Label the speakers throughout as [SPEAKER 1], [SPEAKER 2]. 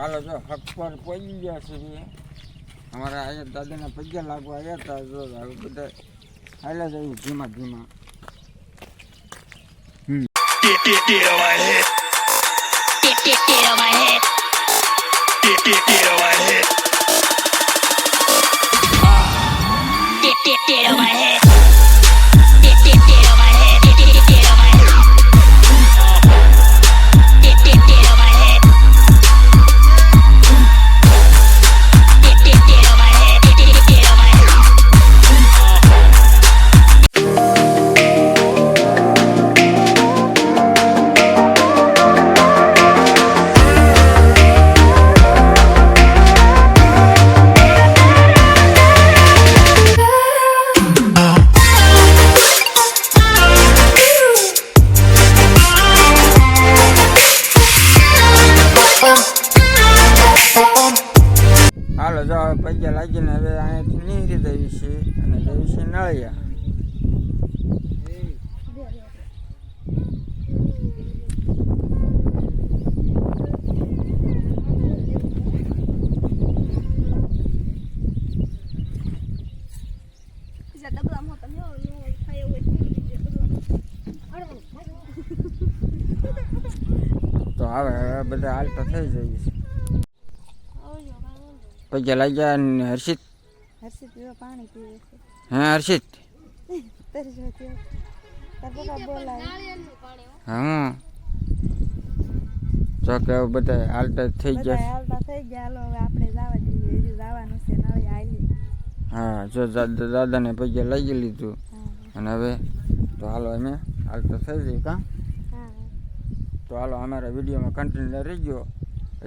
[SPEAKER 1] હાલો જો હક પર પહોંચી ગયા છે અમારા અહીંયા દાદાના પગ્યા લાગવા આવ્યા હતા જો હવે બધા હાલ્યા જવું ધીમા ધીમા
[SPEAKER 2] Get, get, get on my head.
[SPEAKER 1] છીએ અને જઈએ છીએ નળિયા. તો હવે બધા હાલતા થઈ જઈએ પછી લાગ્યા હર્ષિત
[SPEAKER 3] હર્ષિત પીવા પાણી પીવે છે.
[SPEAKER 1] હે હર્ષિત. હા. જો કે બધા હાલતા થઈ ગયા
[SPEAKER 3] હાલતા થઈ ગયા. હાલો હવે આપણે જવા દઈએ. હજુ જવાનું છે. નળી હાલી.
[SPEAKER 1] હા જો દાદાને પૈસા લાગી લીધું. અને હવે તો હાલો અમે હાલતા થઈ જઈએ કાં?
[SPEAKER 3] હા
[SPEAKER 1] તો હાલો અમારા વિડીયોમાં કન્ટિન્યુ રહી ગયો.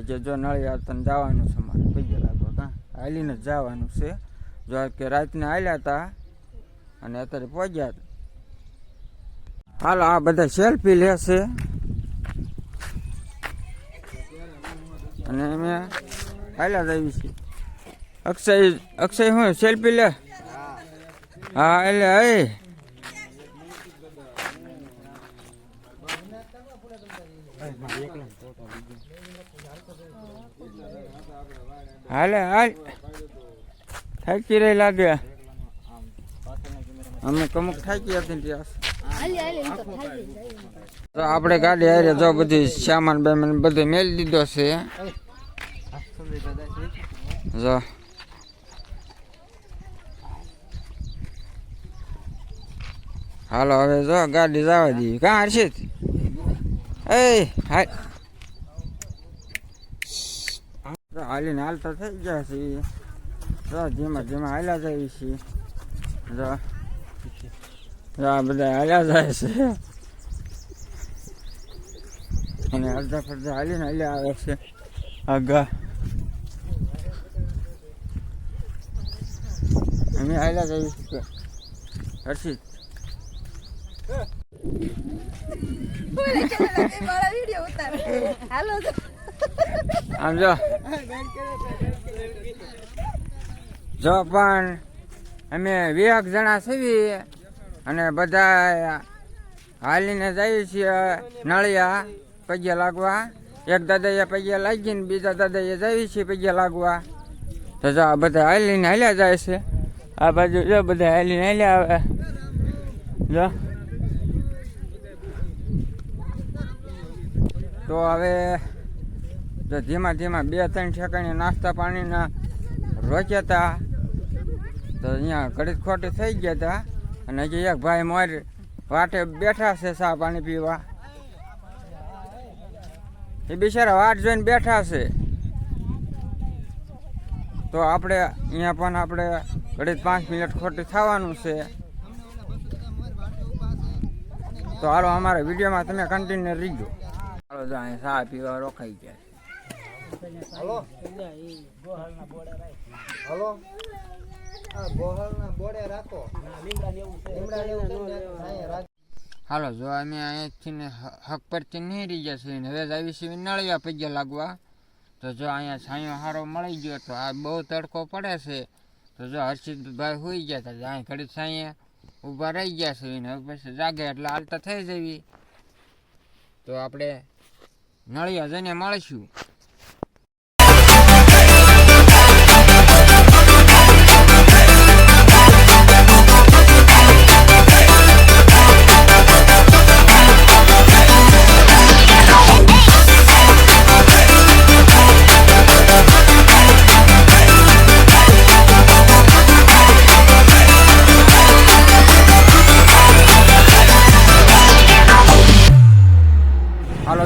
[SPEAKER 1] જે જો નળી હાલતા જવાનું છે અમારે પૈસા લાગવા કાં? હાલીને જ જવાનું છે. કે રાતના આવ્યા હતા અને અત્યારે પહોંચ્યા. હાલો, આ બધા સેલ્ફી લેશે. અને અમે આવ્યા જઈએ છે અક્ષય અક્ષય હું, સેલ્ફી લે. હા, એટલે એ. હાલે, હાલ. થાકી રહી લાગે. અમે કમુક થાકી હતી ત્યાં.
[SPEAKER 3] તો
[SPEAKER 1] આપણે ગાડી હારે જો બધી સામાન બેમાન બધું મેળી દીધો છે. જો. હાલો, હવે જો ગાડી જવા દઈએ. કાં હર્ષિત? એ તો હાલીને હાલતા થઈ ગયા છે જો ધીમા ધીમા હાલ્યા જાય છે. જો. આ બધા હાલ્યા જાય છે. અને અડધા ફરધા હાલીને હાલ્યા આવે છે. આગા. અમે હાલ્યા જઈએ છીએ હર્ષિત. આમ જો. જો પણ અમે વીસ જણા છીએ અને બધા હાલીને જઈએ છીએ નળિયા પગે લાગવા. એક દાદાએ લાગી લાગીને બીજા દાદાએ જઈએ છીએ પગે લાગવા. તો જો આ બધા હાલીને હાલ્યા જાય છે. આ બાજુ જો બધા હાલીને હાલ્યા આવે. જો. તો હવે જો ધીમા ધીમા બે ત્રણ સેકન્ડ નાસ્તા પાણીના રોક્યા હતા. તો અહીંયા ઘડી ખોટી થઈ ગયા હતા અને હજી એક ભાઈ મોર વાટે બેઠા છે ચા પાણી પીવા. એ બિચારા વાટ જોઈને બેઠા છે. તો આપણે અહીંયા પણ આપણે ઘડી પાંચ મિનિટ ખોટી થવાનું છે. તો હાલો અમારા વિડીયોમાં તમે કન્ટિન્યુ રહીજો. હાલો તો અહીં ચા પીવા રોકાઈ ગયા.
[SPEAKER 4] હલો. આ
[SPEAKER 1] હાલો, જો અમે અહીંયાથી ને હક પરથી નહીં રહી ને હવે જ આવી છીએ નળિયા પગ્યા લાગવા. તો જો અહીંયા છાંયો સારો મળી ગયો તો આ બહુ તડકો પડે છે. તો જો હર્ષિતભાઈ હોઈ ગયા હતા અહીં ઘડી છાંયે ઊભા રહી ગયા છે ને હવે પછી જાગે એટલે હાલતા થઈ જવી તો આપણે નળિયા જઈને મળીશું.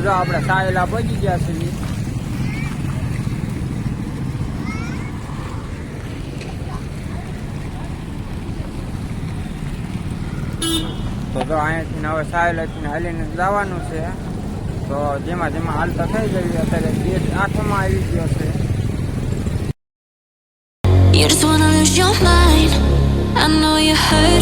[SPEAKER 1] નળિયા પહોંચી ગયા છે તો જો અહીંયાથી હવે સાયલાથી હાલીને જવાનું છે. તો જેમાં જેમાં હાલતા થઈ ગઈ અત્યારે ગેટ આઠમાં આવી ગયો છે.
[SPEAKER 5] You just wanna lose your mind. I know you hurt